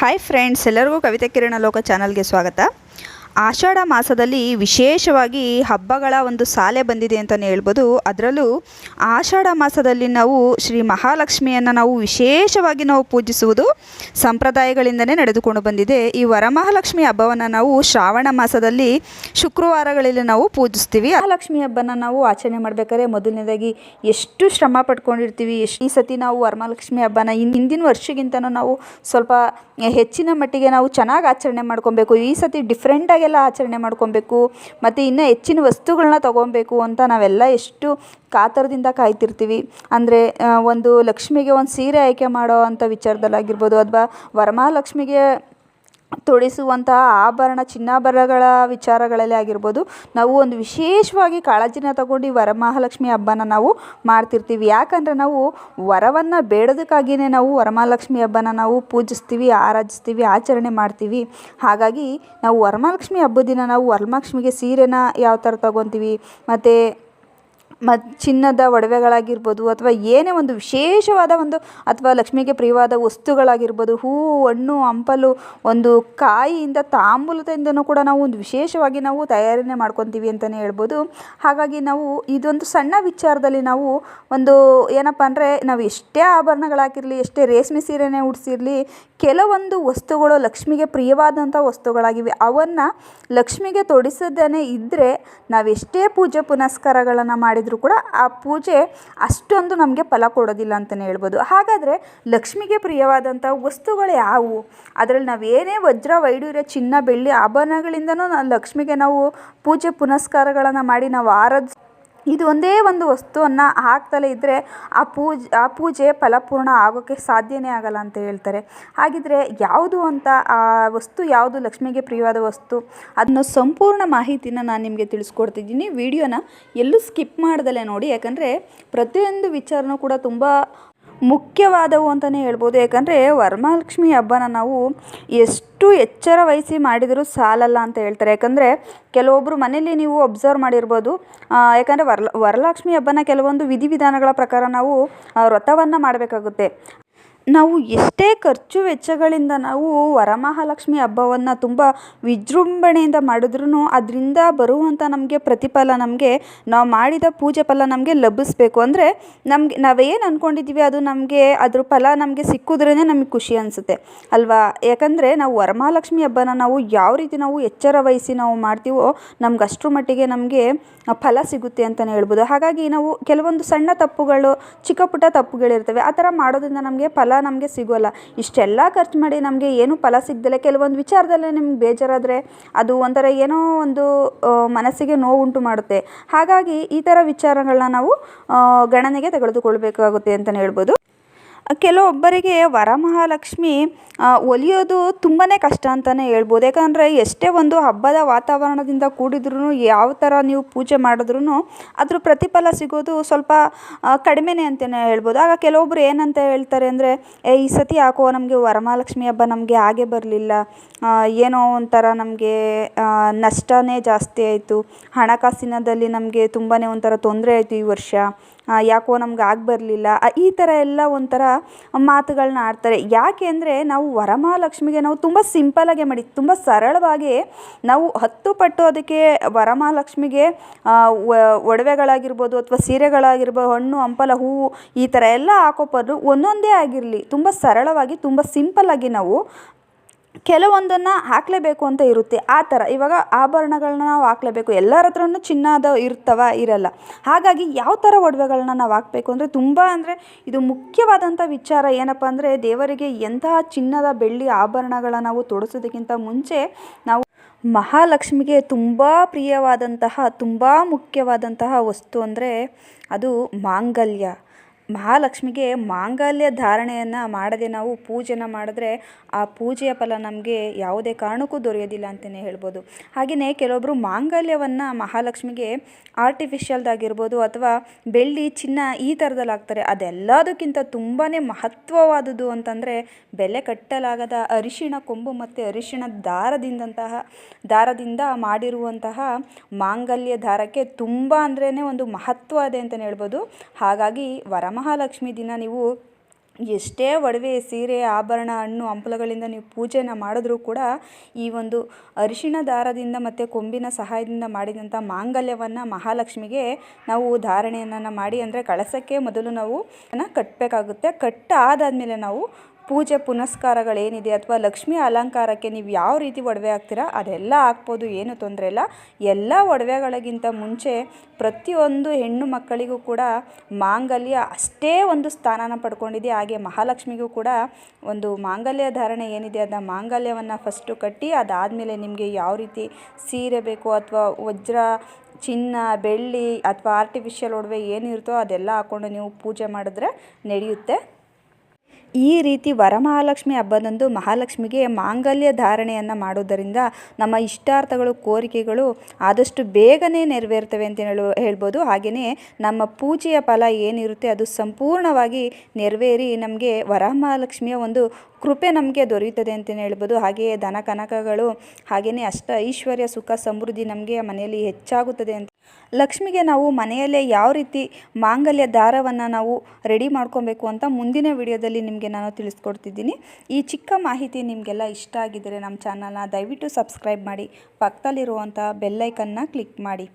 Hi friends ಎಲ್ಲರಿಗೂ ಕವಿತೆ ಕಿರಣ ಲೋಕ ಚಾನಲ್ಗೆ ಸ್ವಾಗತ. ಆಷಾಢ ಮಾಸದಲ್ಲಿ ವಿಶೇಷವಾಗಿ ಹಬ್ಬಗಳ ಒಂದು ಸಾಲೆ ಬಂದಿದೆ ಅಂತಲೇ ಹೇಳ್ಬೋದು. ಅದರಲ್ಲೂ ಆಷಾಢ ಮಾಸದಲ್ಲಿ ನಾವು ಶ್ರೀ ಮಹಾಲಕ್ಷ್ಮಿಯನ್ನು ನಾವು ವಿಶೇಷವಾಗಿ ನಾವು ಪೂಜಿಸುವುದು ಸಂಪ್ರದಾಯಗಳಿಂದಲೇ ನಡೆದುಕೊಂಡು ಬಂದಿದೆ. ಈ ವರಮಹಾಲಕ್ಷ್ಮಿ ಹಬ್ಬವನ್ನು ನಾವು ಶ್ರಾವಣ ಮಾಸದಲ್ಲಿ ಶುಕ್ರವಾರಗಳಲ್ಲಿ ನಾವು ಪೂಜಿಸ್ತೀವಿ. ಮಹಾಲಕ್ಷ್ಮಿ ಹಬ್ಬನ ನಾವು ಆಚರಣೆ ಮಾಡಬೇಕಾದ್ರೆ ಮೊದಲನೇದಾಗಿ ಎಷ್ಟು ಶ್ರಮ ಪಡ್ಕೊಂಡಿರ್ತೀವಿ, ಎಷ್ಟು ಈ ಸತಿ ನಾವು ವರಮಹಾಲಕ್ಷ್ಮಿ ಹಬ್ಬನ ಹಿಂದಿನ ವರ್ಷಕ್ಕಿಂತನೂ ನಾವು ಸ್ವಲ್ಪ ಹೆಚ್ಚಿನ ಮಟ್ಟಿಗೆ ನಾವು ಚೆನ್ನಾಗಿ ಆಚರಣೆ ಮಾಡ್ಕೊಬೇಕು. ಈ ಸತಿ ಡಿಫ್ರೆಂಟಾಗೆಲ್ಲ ಆಚರಣೆ ಮಾಡ್ಕೊಬೇಕು, ಮತ್ತು ಇನ್ನೂ ಹೆಚ್ಚಿನ ವಸ್ತುಗಳನ್ನ ತೊಗೊಬೇಕು ಅಂತ ನಾವೆಲ್ಲ ಎಷ್ಟು ಕಾತರದಿಂದ ಕಾಯ್ತಿರ್ತೀವಿ. ಅಂದರೆ ಒಂದು ಲಕ್ಷ್ಮಿಗೆ ಒಂದು ಸೀರೆ ಆಯ್ಕೆ ಮಾಡೋ ಅಂಥ ವಿಚಾರದಲ್ಲಾಗಿರ್ಬೋದು, ಅಥವಾ ವರಮಹಾಲಕ್ಷ್ಮಿಗೆ ತೊಡಿಸುವಂತಹ ಆಭರಣ, ಚಿನ್ನಾಭರಣಗಳ ವಿಚಾರಗಳಲ್ಲಿ ಆಗಿರ್ಬೋದು, ನಾವು ಒಂದು ವಿಶೇಷವಾಗಿ ಕಾಳಜಿನ ತಗೊಂಡು ವರಮಹಾಲಕ್ಷ್ಮಿ ಹಬ್ಬನ ನಾವು ಮಾಡ್ತಿರ್ತೀವಿ. ಯಾಕಂದರೆ ನಾವು ವರವನ್ನು ಬೇಡೋದಕ್ಕಾಗಿಯೇ ನಾವು ವರಮಹಾಲಕ್ಷ್ಮಿ ಹಬ್ಬನ ನಾವು ಪೂಜಿಸ್ತೀವಿ, ಆರಾಧಿಸ್ತೀವಿ, ಆಚರಣೆ ಮಾಡ್ತೀವಿ. ಹಾಗಾಗಿ ನಾವು ವರಮಹಾಲಕ್ಷ್ಮಿ ಹಬ್ಬದ ದಿನ ನಾವು ವರಮಹಾಲಕ್ಷ್ಮಿಗೆ ಸೀರೆನ ಯಾವ ಥರ ತಗೊತೀವಿ, ಮತ್ತು ಮತ್ತು ಚಿನ್ನದ ಒಡವೆಗಳಾಗಿರ್ಬೋದು ಅಥವಾ ಏನೇ ಒಂದು ವಿಶೇಷವಾದ ಒಂದು ಅಥವಾ ಲಕ್ಷ್ಮಿಗೆ ಪ್ರಿಯವಾದ ವಸ್ತುಗಳಾಗಿರ್ಬೋದು ಹೂವು ಹಣ್ಣು, ಹಂಪಲು, ಒಂದು ಕಾಯಿಯಿಂದ ತಾಂಬೂಲದಿಂದನೂ ಕೂಡ ನಾವು ಒಂದು ವಿಶೇಷವಾಗಿ ನಾವು ತಯಾರಿನೇ ಮಾಡ್ಕೊತೀವಿ ಅಂತಲೇ ಹೇಳ್ಬೋದು. ಹಾಗಾಗಿ ನಾವು ಇದೊಂದು ಸಣ್ಣ ವಿಚಾರದಲ್ಲಿ ನಾವು ಒಂದು ಏನಪ್ಪ ಅಂದರೆ ನಾವು ಎಷ್ಟೇ ಆಭರಣಗಳಾಗಿರಲಿ ಎಷ್ಟೇ ರೇಷ್ಮೆ ಸೀರೆನೇ ಉಡಿಸಿರಲಿ, ಕೆಲವೊಂದು ವಸ್ತುಗಳು ಲಕ್ಷ್ಮಿಗೆ ಪ್ರಿಯವಾದಂಥ ವಸ್ತುಗಳಾಗಿವೆ. ಅವನ್ನು ಲಕ್ಷ್ಮಿಗೆ ತೊಡಿಸದೇ ಇದ್ದರೆ ನಾವೆಷ್ಟೇ ಪೂಜೆ ಪುನಸ್ಕಾರಗಳನ್ನು ಮಾಡಿದರೂ ಕೂಡ ಆ ಪೂಜೆ ಅಷ್ಟೊಂದು ನಮಗೆ ಫಲ ಕೊಡೋದಿಲ್ಲ ಅಂತಲೇ ಹೇಳ್ಬೋದು. ಹಾಗಾದರೆ ಲಕ್ಷ್ಮಿಗೆ ಪ್ರಿಯವಾದಂಥ ವಸ್ತುಗಳು ಯಾವುವು? ಅದರಲ್ಲಿ ನಾವು ಏನೇ ವಜ್ರ ವೈಡೂರ್ಯ ಚಿನ್ನ, ಬೆಳ್ಳಿ, ಆಭರಣಗಳಿಂದನೂ ಲಕ್ಷ್ಮಿಗೆ ನಾವು ಪೂಜೆ ಪುನಸ್ಕಾರಗಳನ್ನು ಮಾಡಿ ನಾವು ಆರಾಧಿಸ್ ಇದು ಒಂದೇ ಒಂದು ವಸ್ತುವನ್ನು ಹಾಕ್ತಲೇ ಇದ್ದರೆ ಆ ಪೂಜೆ ಆ ಪೂಜೆ ಫಲಪೂರ್ಣ ಆಗೋಕ್ಕೆ ಸಾಧ್ಯನೇ ಆಗಲ್ಲ ಅಂತ ಹೇಳ್ತಾರೆ. ಹಾಗಿದ್ರೆ ಯಾವುದು ಅಂತ ಆ ವಸ್ತು ಯಾವುದು ಲಕ್ಷ್ಮಿಗೆ ಪ್ರಿಯವಾದ ವಸ್ತು ಅದನ್ನು ಸಂಪೂರ್ಣ ಮಾಹಿತಿನ ನಾನು ನಿಮಗೆ ತಿಳಿಸ್ಕೊಡ್ತಿದ್ದೀನಿ. ವಿಡಿಯೋನ ಎಲ್ಲೂ ಸ್ಕಿಪ್ ಮಾಡ್ದಲೇ ನೋಡಿ. ಯಾಕಂದರೆ ಪ್ರತಿಯೊಂದು ವಿಚಾರನೂ ಕೂಡ ತುಂಬ ಮುಖ್ಯವಾದವು ಅಂತಲೇ ಹೇಳ್ಬೋದು. ಯಾಕಂದರೆ ವರಮಹಾಲಕ್ಷ್ಮಿ ಹಬ್ಬನ ನಾವು ಎಷ್ಟು ಎಚ್ಚರ ವಹಿಸಿ ಮಾಡಿದರೂ ಸಾಲಲ್ಲ ಅಂತ ಹೇಳ್ತಾರೆ. ಯಾಕಂದರೆ ಕೆಲವೊಬ್ಬರು ಮನೆಯಲ್ಲಿ ನೀವು ಒಬ್ಸರ್ವ್ ಮಾಡಿರ್ಬೋದು. ಯಾಕಂದರೆ ವರಲ, ವರಲಕ್ಷ್ಮಿ ಹಬ್ಬನ ಕೆಲವೊಂದು ವಿಧಿವಿಧಾನಗಳ ಪ್ರಕಾರ ನಾವು ವ್ರತವನ್ನು ಮಾಡಬೇಕಾಗುತ್ತೆ. ನಾವು ಎಷ್ಟೇ ಖರ್ಚು ವೆಚ್ಚಗಳಿಂದ ನಾವು ವರಮಹಾಲಕ್ಷ್ಮಿ ಹಬ್ಬವನ್ನು ತುಂಬ ವಿಜೃಂಭಣೆಯಿಂದ ಮಾಡಿದ್ರೂ ಅದರಿಂದ ಬರುವಂಥ ನಮಗೆ ಪ್ರತಿಫಲ ನಮಗೆ, ನಾವು ಮಾಡಿದ ಪೂಜೆ ಫಲ ನಮಗೆ ಲಭಿಸ್ಬೇಕು. ಅಂದರೆ ನಮಗೆ, ನಾವೇನು ಅಂದ್ಕೊಂಡಿದ್ದೀವಿ ಅದು ನಮಗೆ, ಅದ್ರ ಫಲ ನಮಗೆ ಸಿಕ್ಕಿದ್ರೇ ನಮಗೆ ಖುಷಿ ಅನಿಸುತ್ತೆ, ಅಲ್ವಾ? ಯಾಕಂದರೆ ನಾವು ವರಮಹಾಲಕ್ಷ್ಮಿ ಹಬ್ಬನ ನಾವು ಯಾವ ರೀತಿ ನಾವು ಎಚ್ಚರ ವಹಿಸಿ ನಾವು ಮಾಡ್ತೀವೋ ನಮ್ಗೆ ಅಷ್ಟರ ಮಟ್ಟಿಗೆ ನಮಗೆ ಫಲ ಸಿಗುತ್ತೆ ಅಂತಲೇ ಹೇಳ್ಬೋದು. ಹಾಗಾಗಿ ನಾವು ಕೆಲವೊಂದು ಸಣ್ಣ ತಪ್ಪುಗಳು, ಚಿಕ್ಕ ಪುಟ್ಟ ತಪ್ಪುಗಳಿರ್ತವೆ, ಆ ಥರ ಮಾಡೋದ್ರಿಂದ ನಮಗೆ ಫಲ ನಮಗೆ ಸಿಗೋಲ್ಲ. ಇಷ್ಟೆಲ್ಲ ಖರ್ಚು ಮಾಡಿ ನಮಗೆ ಏನು ಫಲ ಸಿಗ್ದಿಲ್ಲ. ಕೆಲವೊಂದು ವಿಚಾರದಲ್ಲೇ ನಿಮ್ಗೆ ಬೇಜಾರಾದರೆ ಅದು ಒಂಥರ ಏನೋ ಒಂದು ಮನಸ್ಸಿಗೆ ನೋವುಂಟು ಮಾಡುತ್ತೆ. ಹಾಗಾಗಿ ಈ ಥರ ವಿಚಾರಗಳನ್ನ ನಾವು ಗಣನೆಗೆ ತೆಗೆದುಕೊಳ್ಬೇಕಾಗುತ್ತೆ ಅಂತಲೇ ಹೇಳ್ಬೋದು. ಕೆಲವೊಬ್ಬರಿಗೆ ವರಮಹಾಲಕ್ಷ್ಮಿ ಒಲಿಯೋದು ತುಂಬಾ ಕಷ್ಟ ಅಂತಲೇ ಹೇಳ್ಬೋದು. ಯಾಕಂದರೆ ಎಷ್ಟೇ ಒಂದು ಹಬ್ಬದ ವಾತಾವರಣದಿಂದ ಕೂಡಿದ್ರೂ ಯಾವ ಥರ ನೀವು ಪೂಜೆ ಮಾಡಿದ್ರೂ ಅದ್ರ ಪ್ರತಿಫಲ ಸಿಗೋದು ಸ್ವಲ್ಪ ಕಡಿಮೆನೇ ಅಂತಲೇ ಹೇಳ್ಬೋದು. ಆಗ ಕೆಲವೊಬ್ಬರು ಏನಂತ ಹೇಳ್ತಾರೆ ಅಂದರೆ, ಏ, ಈ ಸತಿ ಯಾಕೋ ನಮಗೆ ವರಮಹಾಲಕ್ಷ್ಮಿ ಹಬ್ಬ ನಮಗೆ ಹಾಗೆ ಬರಲಿಲ್ಲ. ಏನೋ ಒಂಥರ ನಮಗೆ ನಷ್ಟನೇ ಜಾಸ್ತಿ ಆಯಿತು. ಹಣಕಾಸಿನದಲ್ಲಿ ನಮಗೆ ತುಂಬಾ ಒಂಥರ ತೊಂದರೆ ಆಯಿತು ಈ ವರ್ಷ. ಯಾಕೋ ನಮ್ಗೆ ಆಗಿ ಬರಲಿಲ್ಲ ಈ ಥರ ಎಲ್ಲ ಒಂಥರ ಮಾತುಗಳನ್ನ ಆಡ್ತಾರೆ. ಯಾಕೆ ಅಂದರೆ ನಾವು ವರಮಹಾಲಕ್ಷ್ಮಿಗೆ ನಾವು ತುಂಬ ಸಿಂಪಲಾಗೆ ಮಾಡಿ ತುಂಬ ಸರಳವಾಗಿ ನಾವು ಹತ್ತು ಪಟ್ಟು ಅದಕ್ಕೆ ವರಮಹಾಲಕ್ಷ್ಮಿಗೆ ಒಡವೆಗಳಾಗಿರ್ಬೋದು ಅಥವಾ ಸೀರೆಗಳಾಗಿರ್ಬೋದು, ಹಣ್ಣು, ಹಂಪಲ, ಹೂವು ಈ ಥರ ಎಲ್ಲ ಹಾಕೋ ಒಂದೊಂದೇ ಆಗಿರಲಿ. ತುಂಬ ಸರಳವಾಗಿ, ತುಂಬ ಸಿಂಪಲ್ಲಾಗಿ ನಾವು ಕೆಲವೊಂದನ್ನು ಹಾಕಲೇಬೇಕು ಅಂತ ಇರುತ್ತೆ. ಆ ಥರ. ಇವಾಗ ಆಭರಣಗಳನ್ನ ನಾವು ಹಾಕಲೇಬೇಕು. ಎಲ್ಲರ ಹತ್ರನೂ ಚಿನ್ನದ ಇರ್ತವ, ಇರಲ್ಲ. ಹಾಗಾಗಿ ಯಾವ ಥರ ಒಡವೆಗಳನ್ನ ನಾವು ಹಾಕಬೇಕು ಅಂದರೆ ತುಂಬ ಅಂದರೆ ಇದು ಮುಖ್ಯವಾದಂಥ ವಿಚಾರ ಏನಪ್ಪ ಅಂದರೆ ದೇವರಿಗೆ ಎಂತಹ ಚಿನ್ನದ ಬೆಳ್ಳಿ ಆಭರಣಗಳನ್ನು ನಾವು ತೊಡಿಸೋದಕ್ಕಿಂತ ಮುಂಚೆ ನಾವು ಮಹಾಲಕ್ಷ್ಮಿಗೆ ತುಂಬ ಪ್ರಿಯವಾದಂತಹ, ತುಂಬ ಮುಖ್ಯವಾದಂತಹ ವಸ್ತು ಅಂದರೆ ಅದು ಮಾಂಗಲ್ಯ. ಮಹಾಲಕ್ಷ್ಮಿಗೆ ಮಾಂಗಲ್ಯ ಧಾರಣೆಯನ್ನು ಮಾಡದೆ ನಾವು ಪೂಜೆನ ಮಾಡಿದ್ರೆ ಆ ಪೂಜೆಯ ಫಲ ನಮಗೆ ಯಾವುದೇ ಕಾರಣಕ್ಕೂ ದೊರೆಯೋದಿಲ್ಲ ಅಂತಲೇ ಹೇಳ್ಬೋದು. ಹಾಗೆಯೇ ಕೆಲವೊಬ್ಬರು ಮಾಂಗಲ್ಯವನ್ನು ಮಹಾಲಕ್ಷ್ಮಿಗೆ ಆರ್ಟಿಫಿಷಿಯಲ್ದಾಗಿರ್ಬೋದು ಅಥವಾ ಬೆಳ್ಳಿ, ಚಿನ್ನ ಈ ಥರದಲ್ಲಿ ಹಾಕ್ತಾರೆ. ಅದೆಲ್ಲದಕ್ಕಿಂತ ತುಂಬಾ ಮಹತ್ವವಾದುದು ಅಂತಂದರೆ ಬೆಲೆ ಕಟ್ಟಲಾಗದ ಅರಿಶಿಣ ಕೊಂಬು ಮತ್ತು ಅರಿಶಿಣ ದಾರದಿಂದಂತಹ, ದಾರದಿಂದ ಮಾಡಿರುವಂತಹ ಮಾಂಗಲ್ಯ ದಾರಕ್ಕೆ ತುಂಬ ಅಂದ್ರೇ ಒಂದು ಮಹತ್ವ ಇದೆ ಅಂತಲೇ ಹೇಳ್ಬೋದು. ಹಾಗಾಗಿ ವರಮಹಾಲಕ್ಷ್ಮಿ ದಿನ ನೀವು ಎಷ್ಟೇ ಒಡವೆ, ಸೀರೆ, ಆಭರಣ, ಹಣ್ಣು, ಹಂಪಲಗಳಿಂದ ನೀವು ಪೂಜೆನ ಮಾಡಿದ್ರೂ ಕೂಡ ಈ ಒಂದು ಅರಿಶಿಣ ದಾರದಿಂದ ಮತ್ತು ಕೊಂಬಿನ ಸಹಾಯದಿಂದ ಮಾಡಿದಂಥ ಮಾಂಗಲ್ಯವನ್ನು ಮಹಾಲಕ್ಷ್ಮಿಗೆ ನಾವು ಧಾರಣೆಯನ್ನು ಮಾಡಿ ಅಂದರೆ ಕಳಸಕ್ಕೆ ಮೊದಲು ನಾವು ಕಟ್ಟಬೇಕಾಗುತ್ತೆ ಕಟ್ಟಾದಾದಮೇಲೆ ನಾವು ಪೂಜೆ ಪುನಸ್ಕಾರಗಳೇನಿದೆ ಅಥವಾ ಲಕ್ಷ್ಮಿ ಅಲಂಕಾರಕ್ಕೆ ನೀವು ಯಾವ ರೀತಿ ಒಡವೆ ಹಾಕ್ತೀರಾ, ಅದೆಲ್ಲ ಹಾಕ್ಬೋದು, ಏನು ತೊಂದರೆ ಇಲ್ಲ. ಎಲ್ಲ ಒಡವೆಗಳಿಗಿಂತ ಮುಂಚೆ ಪ್ರತಿಯೊಂದು ಹೆಣ್ಣು ಮಕ್ಕಳಿಗೂ ಕೂಡ ಮಾಂಗಲ್ಯ ಅಷ್ಟೇ ಒಂದು ಸ್ಥಾನನ ಪಡ್ಕೊಂಡಿದೆ. ಹಾಗೆ ಮಹಾಲಕ್ಷ್ಮಿಗೂ ಕೂಡ ಒಂದು ಮಾಂಗಲ್ಯ ಧಾರಣೆ ಏನಿದೆ, ಅದನ್ನ ಮಾಂಗಲ್ಯವನ್ನು ಫಸ್ಟು ಕಟ್ಟಿ ಅದಾದಮೇಲೆ ನಿಮಗೆ ಯಾವ ರೀತಿ ಸೀರೆ ಬೇಕು ಅಥವಾ ವಜ್ರ, ಚಿನ್ನ, ಬೆಳ್ಳಿ ಅಥವಾ ಆರ್ಟಿಫಿಷಿಯಲ್ ಒಡವೆ ಏನಿರುತ್ತೋ ಅದೆಲ್ಲ ಹಾಕ್ಕೊಂಡು ನೀವು ಪೂಜೆ ಮಾಡಿದ್ರೆ ನಡೆಯುತ್ತೆ. ಈ ರೀತಿ ವರಮಹಾಲಕ್ಷ್ಮಿ ಹಬ್ಬದಂದು ಮಹಾಲಕ್ಷ್ಮಿಗೆ ಮಾಂಗಲ್ಯ ಧಾರಣೆಯನ್ನು ಮಾಡೋದರಿಂದ ನಮ್ಮ ಇಷ್ಟಾರ್ಥಗಳು, ಕೋರಿಕೆಗಳು ಆದಷ್ಟು ಬೇಗನೆ ನೆರವೇರ್ತವೆ ಅಂತ ಹೇಳು, ಹೇಳ್ಬೋದು. ಹಾಗೆಯೇ ನಮ್ಮ ಪೂಜೆಯ ಫಲ ಏನಿರುತ್ತೆ ಅದು ಸಂಪೂರ್ಣವಾಗಿ ನೆರವೇರಿ ನಮಗೆ ವರಮಹಾಲಕ್ಷ್ಮಿಯ ಒಂದು ಕೃಪೆ ನಮಗೆ ದೊರೆಯುತ್ತದೆ ಅಂತಲೇ ಹೇಳ್ಬೋದು. ಹಾಗೆಯೇ ದನ ಕನಕಗಳು, ಹಾಗೆಯೇ ಅಷ್ಟ ಐಶ್ವರ್ಯ, ಸುಖ, ಸಮೃದ್ಧಿ ನಮಗೆ ಮನೆಯಲ್ಲಿ ಹೆಚ್ಚಾಗುತ್ತದೆ ಅಂತ ಲಕ್ಷ್ಮಿಗೆ ನಾವು ಮನೆಯಲ್ಲೇ ಯಾವ ರೀತಿ ಮಾಂಗಲ್ಯ ದಾರವನ್ನು ನಾವು ರೆಡಿ ಮಾಡ್ಕೊಬೇಕು ಅಂತ ಮುಂದಿನ ವಿಡಿಯೋದಲ್ಲಿ ನಿಮಗೆ ನಾನು ತಿಳಿಸ್ಕೊಡ್ತಿದ್ದೀನಿ. ಈ ಚಿಕ್ಕ ಮಾಹಿತಿ ನಿಮಗೆಲ್ಲ ಇಷ್ಟ ಆಗಿದ್ದರೆ ನಮ್ಮ ಚಾನಲ್ನ ದಯವಿಟ್ಟು ಸಬ್ಸ್ಕ್ರೈಬ್ ಮಾಡಿ ಪಕ್ಕದಲ್ಲಿರುವಂಥ ಬೆಲ್ಲೈಕನ್ನ ಕ್ಲಿಕ್ ಮಾಡಿ.